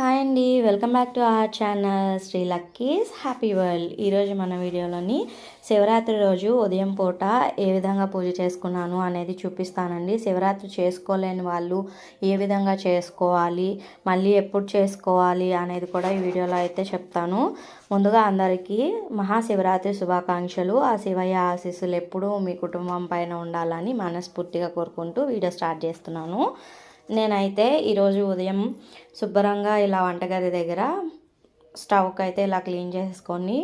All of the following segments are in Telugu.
హాయ్ అండి welcome back to our channel Sri Lucky's happy world ఈరోజు మన వీడియోలోని శివరాత్రి రోజు ఉదయం పూట ఏ విధంగా పూజ చేసుకున్నాను అనేది చూపిస్తానండి. శివరాత్రి చేసుకోలేని వాళ్ళు ఏ విధంగా చేసుకోవాలి మళ్ళీ ఎప్పుడు చేసుకోవాలి అనేది కూడా ఈ వీడియోలో అయితే చెప్తాను. ముందుగా అందరికీ మహాశివరాత్రి శుభాకాంక్షలు. ఆ శివయ్య ఆశీస్సులు ఎప్పుడూ మీ కుటుంబం పైన ఉండాలని మనస్ఫూర్తిగా కోరుకుంటూ వీడియో స్టార్ట్ చేస్తున్నాను. నేనైతే ఈరోజు ఉదయం శుభ్రంగా ఇలా వంటగది దగ్గర స్టవ్కి అయితే ఇలా క్లీన్ చేసుకొని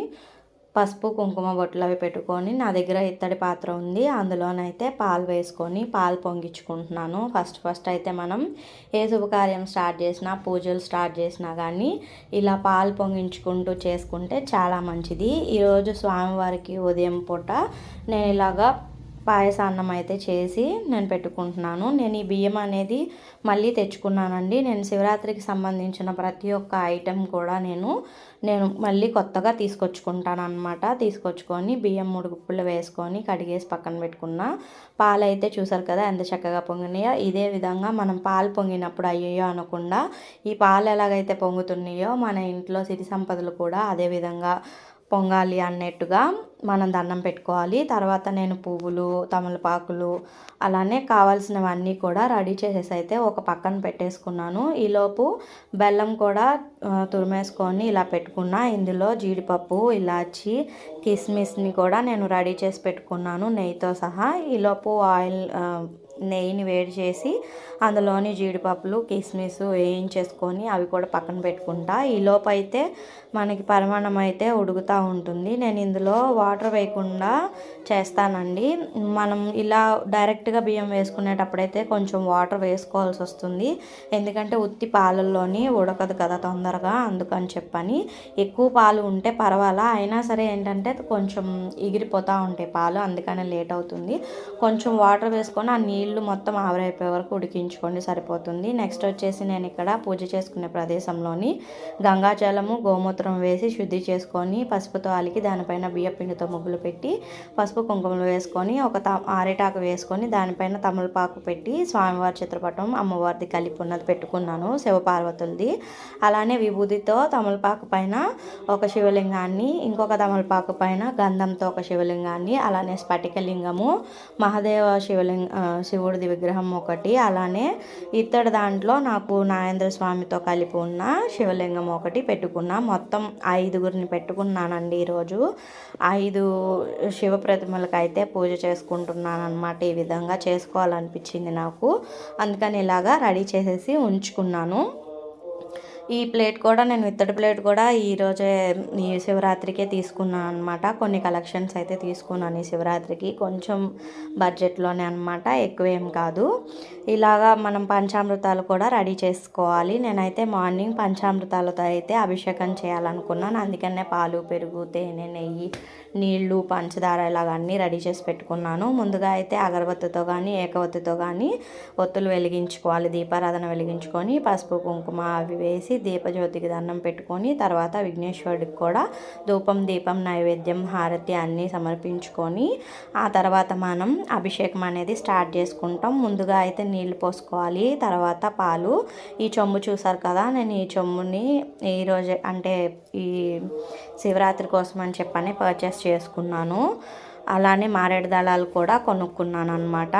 పసుపు కుంకుమ బొట్లు అవి పెట్టుకొని నా దగ్గర ఇత్తడి పాత్ర ఉంది. అందులోనైతే పాలు వేసుకొని పాలు పొంగించుకుంటున్నాను. ఫస్ట్ ఫస్ట్ అయితే మనం ఏ శుభకార్యం స్టార్ట్ చేసినా పూజలు స్టార్ట్ చేసినా కానీ ఇలా పాలు పొంగించుకుంటూ చేసుకుంటే చాలా మంచిది. ఈరోజు స్వామివారికి ఉదయం పూట నేను ఇలాగా పాయసాన్నం అయితే చేసి నేను పెట్టుకుంటున్నాను. నేను ఈ బియ్యం అనేది మళ్ళీ తెచ్చుకున్నానండి. నేను శివరాత్రికి సంబంధించిన ప్రతి ఒక్క ఐటెం కూడా నేను నేను మళ్ళీ కొత్తగా తీసుకొచ్చుకుంటాను అనమాట తీసుకొచ్చుకొని బియ్యం మూడు గుప్పులు వేసుకొని కడిగేసి పక్కన పెట్టుకున్న. పాలు అయితే చూసారు కదా ఎంత చక్కగా పొంగినాయో. ఇదే విధంగా మనం పాలు పొంగినప్పుడు అయ్యో అనకుండా ఈ పాలు ఎలాగైతే పొంగుతున్నాయో మన ఇంట్లో సిరి సంపదలు కూడా అదే విధంగా పొంగాలి అన్నట్టుగా మనం దండం పెట్టుకోవాలి. తర్వాత నేను పువ్వులు తమలపాకులు అలానే కావాల్సినవన్నీ కూడా రెడీ చేసేసి అయితే ఒక పక్కన పెట్టేసుకున్నాను. ఈలోపు బెల్లం కూడా తురిమేసుకొని ఇలా పెట్టుకున్నా. ఇందులో జీడిపప్పు ఇలాచి కిస్మిస్ని కూడా నేను రెడీ చేసి పెట్టుకున్నాను నెయ్యితో సహా. ఈలోపు ఆయిల్ నెయ్యిని వేడి చేసి అందులోని జీడిపప్పులు కిస్మిస్ వేయించేసుకొని అవి కూడా పక్కన పెట్టుకుంటా. ఈలోపు అయితే మనకి పరిమాణం అయితే ఉడుకుతూ ఉంటుంది. నేను ఇందులో వాటర్ వేయకుండా చేస్తానండి. మనం ఇలా డైరెక్ట్గా బియ్యం వేసుకునేటప్పుడైతే కొంచెం వాటర్ వేసుకోవాల్సి వస్తుంది. ఎందుకంటే ఉత్తి పాలల్లోని ఉడకదు కదా తొందరగా అందుకని చెప్పని. ఎక్కువ పాలు ఉంటే పర్వాలా అయినా సరే ఏంటంటే కొంచెం ఎగిరిపోతూ ఉంటాయి పాలు అందుకనే లేట్ అవుతుంది. కొంచెం వాటర్ వేసుకొని ఆ నీళ్ళు నీళ్ళు మొత్తం ఆవిరైపోయే వరకు ఉడికించుకోండి సరిపోతుంది. నెక్స్ట్ వచ్చేసి నేను ఇక్కడ పూజ చేసుకునే ప్రదేశంలోని గంగాజలము గోమూత్రం వేసి శుద్ధి చేసుకొని పసుపుతో అలికి దానిపైన బియ్య పిండితో ముగ్గులు పెట్టి పసుపు కుంకుమలు వేసుకొని ఒక త ఆరేటాకు వేసుకొని దానిపైన తమలపాకు పెట్టి స్వామివారి చిత్రపటం అమ్మవారిది కలిపి ఉన్నది పెట్టుకున్నాను శివపార్వతులది. అలానే విభూతితో తమలపాకు పైన ఒక శివలింగాన్ని ఇంకొక తమలపాకు పైన గంధంతో ఒక శివలింగాన్ని అలానే స్ఫటికలింగము మహాదేవ శివలింగ శివుడిది విగ్రహం ఒకటి అలానే ఇత్తడి దాంట్లో నాకు నాగేంద్ర స్వామితో కలిపి ఉన్న శివలింగం ఒకటి పెట్టుకున్నా. మొత్తం ఐదుగురిని పెట్టుకున్నానండి ఈరోజు. ఐదు శివ ప్రతిమలకు అయితే పూజ చేసుకుంటున్నాను అనమాట ఈ విధంగా చేసుకోవాలనిపించింది నాకు. అందుకని ఇలాగా రెడీ చేసేసి ఉంచుకున్నాను. ఈ ప్లేట్ కూడా నేను ఇత్తడి ప్లేట్ కూడా ఈరోజే ఈ శివరాత్రికే తీసుకున్నాను అనమాట కొన్ని కలెక్షన్స్ అయితే తీసుకున్నాను ఈ శివరాత్రికి. కొంచెం బడ్జెట్లోనే అనమాట ఎక్కువ ఏం కాదు. ఇలాగా మనం పంచామృతాలు కూడా రెడీ చేసుకోవాలి. నేనైతే మార్నింగ్ పంచామృతాలతో అయితే అభిషేకం చేయాలనుకున్నాను. అందుకనే పాలు పెరుగు తేనె నెయ్యి నీళ్ళు పంచదార ఇలాగ అన్నీ రెడీ చేసి పెట్టుకున్నాను. ముందుగా అయితే అగరబత్తితో కానీ ఏకవత్తితో కానీ ఒత్తులు వెలిగించుకోవాలి. దీపారాధన వెలిగించుకొని పసుపు కుంకుమ అవి వేసి దీపజ్యోతికి దండం పెట్టుకొని తర్వాత విఘ్నేశ్వరుడికి కూడా ధూపం దీపం నైవేద్యం హారతి అన్నీ సమర్పించుకొని ఆ తర్వాత మనం అభిషేకం అనేది స్టార్ట్ చేసుకుంటాం. ముందుగా అయితే నీళ్ళు పోసుకోవాలి. తర్వాత పాలు. ఈ చొమ్ము చూసారు కదా నేను ఈ చొమ్ముని ఈరోజు అంటే ఈ శివరాత్రి కోసం అని చెప్పని పర్చేస్ చేసుకున్నాను. అలానే మారేడు దళాలు కూడా కొనుక్కున్నాను అనమాట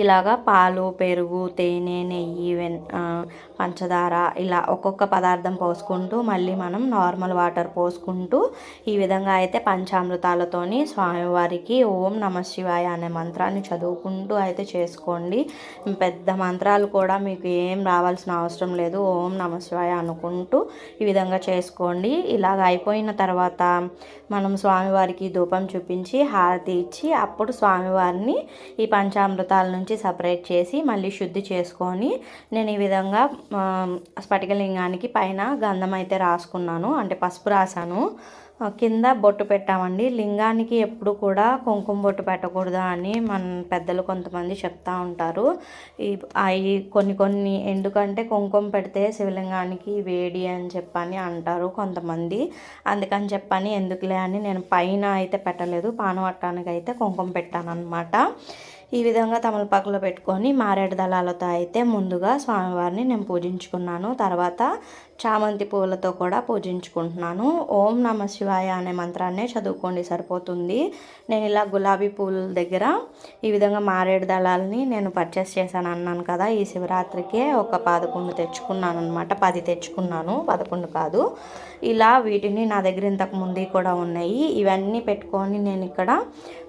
ఇలాగా పాలు పెరుగు తేనె నెయ్యి వెన్ పంచదార ఇలా ఒక్కొక్క పదార్థం పోసుకుంటూ మళ్ళీ మనం నార్మల్ వాటర్ పోసుకుంటూ ఈ విధంగా అయితే పంచామృతాలతోని స్వామివారికి ఓం నమ శివాయ అనే మంత్రాన్ని చదువుకుంటూ అయితే చేసుకోండి. పెద్ద మంత్రాలు కూడా మీకు ఏం రావాల్సిన అవసరం లేదు. ఓం నమ శివాయ అనుకుంటూ ఈ విధంగా చేసుకోండి. ఇలాగ అయిపోయిన తర్వాత మనం స్వామివారికి ధూపం చూపించి హారతి ఇచ్చి అప్పుడు స్వామివారిని ఈ పంచామృతాల నుంచి సపరేట్ చేసి మళ్ళీ శుద్ధి చేసుకొని నేను ఈ విధంగా స్ఫటికలింగానికి పైన గంధం అయితే రాసుకున్నాను. అంటే పసుపు రాశాను. కింద బొట్టు పెట్టామండి. లింగానికి ఎప్పుడు కూడా కుంకుమ బొట్టు పెట్టకూడదు అని మన పెద్దలు కొంతమంది చెప్తా ఉంటారు. ఈ అవి కొన్ని కొన్ని ఎందుకంటే కుంకుమ పెడితే శివలింగానికి వేడి అని చెప్పని అంటారు కొంతమంది. అందుకని చెప్పని ఎందుకులే అని నేను పైన అయితే పెట్టలేదు. పానవట్టానికి అయితే కుంకుమ పెట్టాను అనమాట ఈ విధంగా తమలపాకులో పెట్టుకొని మారేడు దళాలతో అయితే ముందుగా స్వామివారిని నేను పూజించుకున్నాను. తర్వాత చామంతి పూలతో కూడా పూజించుకుంటున్నాను. ఓం నమ శివాయ అనే మంత్రాన్నే చదువుకోండి సరిపోతుంది. నేను ఇలా గులాబీ పూల దగ్గర ఈ విధంగా మారేడు దళాలని నేను పర్చేస్ చేశాను అన్నాను కదా. ఈ శివరాత్రికే ఒక పదకొండు తెచ్చుకున్నాను అనమాట పది తెచ్చుకున్నాను. పదకొండు కాదు. ఇలా వీటిని నా దగ్గర ఇంతకు ముందు కూడా ఉన్నాయి. ఇవన్నీ పెట్టుకొని నేను ఇక్కడ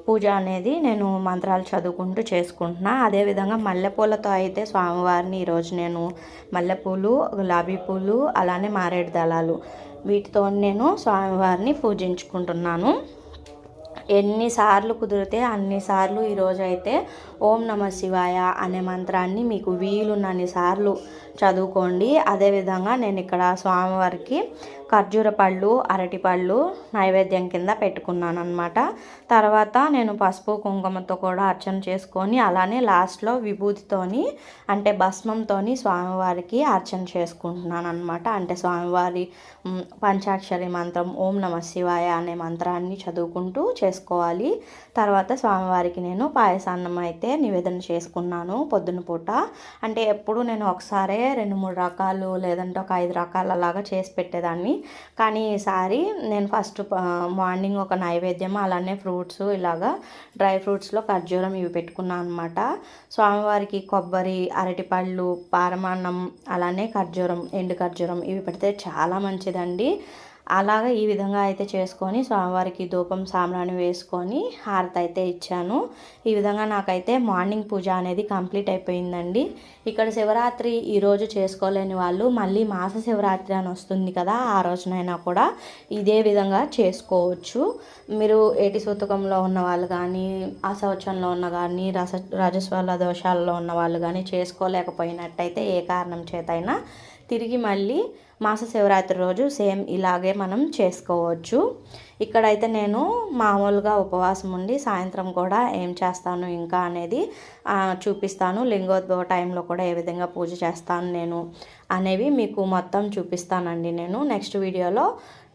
పూజ అనేది నేను మంత్రాలు చదువుకుంటూ చేసుకుంటున్నా. అదేవిధంగా మల్లెపూలతో అయితే స్వామివారిని ఈరోజు నేను మల్లెపూలు గులాబీ పూలు అలానే మారేడు దళాలు వీటితో నేను స్వామివారిని పూజించుకుంటున్నాను. ఎన్నిసార్లు కుదిరితే అన్నిసార్లు ఈరోజు అయితే ఓం నమ శివాయ అనే మంత్రాన్ని మీకు వీలున్నన్ని సార్లు చదువుకోండి అదేవిధంగా నేను ఇక్కడ స్వామివారికి ఖర్జూర పళ్ళు అరటిపళ్ళు నైవేద్యం కింద పెట్టుకున్నాను అనమాట తర్వాత నేను పసుపు కుంకుమతో కూడా అర్చన చేసుకొని అలానే లాస్ట్లో విభూతితోని అంటే భస్మంతోని స్వామివారికి అర్చన చేసుకుంటున్నాను అనమాట అంటే స్వామివారి పంచాక్షరి మంత్రం ఓం నమ శివాయ అనే మంత్రాన్ని చదువుకుంటూ చేసుకోవాలి. తర్వాత స్వామివారికి నేను పాయసాన్నం అయితే నివేదన చేసుకున్నాను పొద్దున పూట. అంటే ఎప్పుడు నేను ఒకసారే రెండు మూడు రకాలు లేదంటే ఒక ఐదు రకాల అలాగా చేసి పెట్టేదాన్ని. కానీ ఈసారి నేను ఫస్ట్ మార్నింగ్ ఒక నైవేద్యం అలానే ఫ్రూట్స్ ఇలాగా డ్రై ఫ్రూట్స్లో ఖర్జూరం ఇవి పెట్టుకున్నాను అనమాట స్వామివారికి కొబ్బరి అరటిపళ్ళు పారమాన్నం అలానే ఖర్జూరం ఎండు ఖర్జూరం ఇవి పెడితే చాలా మంచిదండి. అలాగా ఈ విధంగా అయితే చేసుకొని స్వామివారికి ధూపం సామ్రాన్ని వేసుకొని హారతి అయితే ఇచ్చాను. ఈ విధంగా నాకైతే మార్నింగ్ పూజ అనేది కంప్లీట్ అయిపోయిందండి. ఇక్కడ శివరాత్రి ఈరోజు చేసుకోలేని వాళ్ళు మళ్ళీ మాస శివరాత్రి అని వస్తుంది కదా ఆ రోజునైనా కూడా ఇదే విధంగా చేసుకోవచ్చు. మీరు ఏటి సూతకంలో ఉన్న వాళ్ళు కానీ అసౌచంలో ఉన్న కానీ రస రజస్వల దోషాల్లో ఉన్న వాళ్ళు కానీ చేసుకోలేకపోయినట్టయితే ఏ కారణం చేతైనా తిరిగి మళ్ళీ మాస శివరాత్రి రోజు సేమ్ ఇలాగే మనం చేసుకోవచ్చు. ఇక్కడైతే నేను మామూలుగా ఉపవాసం ఉండి సాయంత్రం కూడా ఏం చేస్తాను ఇంకా అనేది చూపిస్తాను. లింగోద్భవ టైంలో కూడా ఏ విధంగా పూజ చేస్తాను నేను అనేవి మీకు మొత్తం చూపిస్తానండి నేను. నెక్స్ట్ వీడియోలో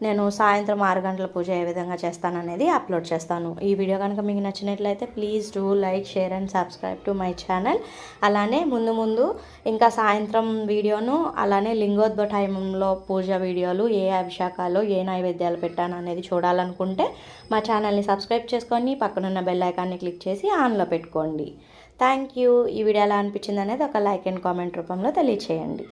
నేను సాయంత్రం ఆరు గంటల పూజ ఏ విధంగా చేస్తాను అనేది అప్లోడ్ చేస్తాను. ఈ వీడియో కనుక మీకు నచ్చినట్లయితే please do like share and subscribe to my channel. అలానే ముందు ముందు ఇంకా సాయంత్రం వీడియోను అలానే లింగోద్భవ టైంలో పూజ వీడియోలు ఏ అభిషేకాలు ఏ నైవేద్యాలు పెట్టాను అనేది చూడాలనుకుంటే మా ఛానల్ని సబ్స్క్రైబ్ చేసుకొని పక్కనున్న బెల్ ఐకాన్ని క్లిక్ చేసి ఆన్లో పెట్టుకోండి. థ్యాంక్ యూ ఈ వీడియో ఎలా అనిపించింది అనేది ఒక లైక్ అండ్ కామెంట్ రూపంలో తెలియచేయండి.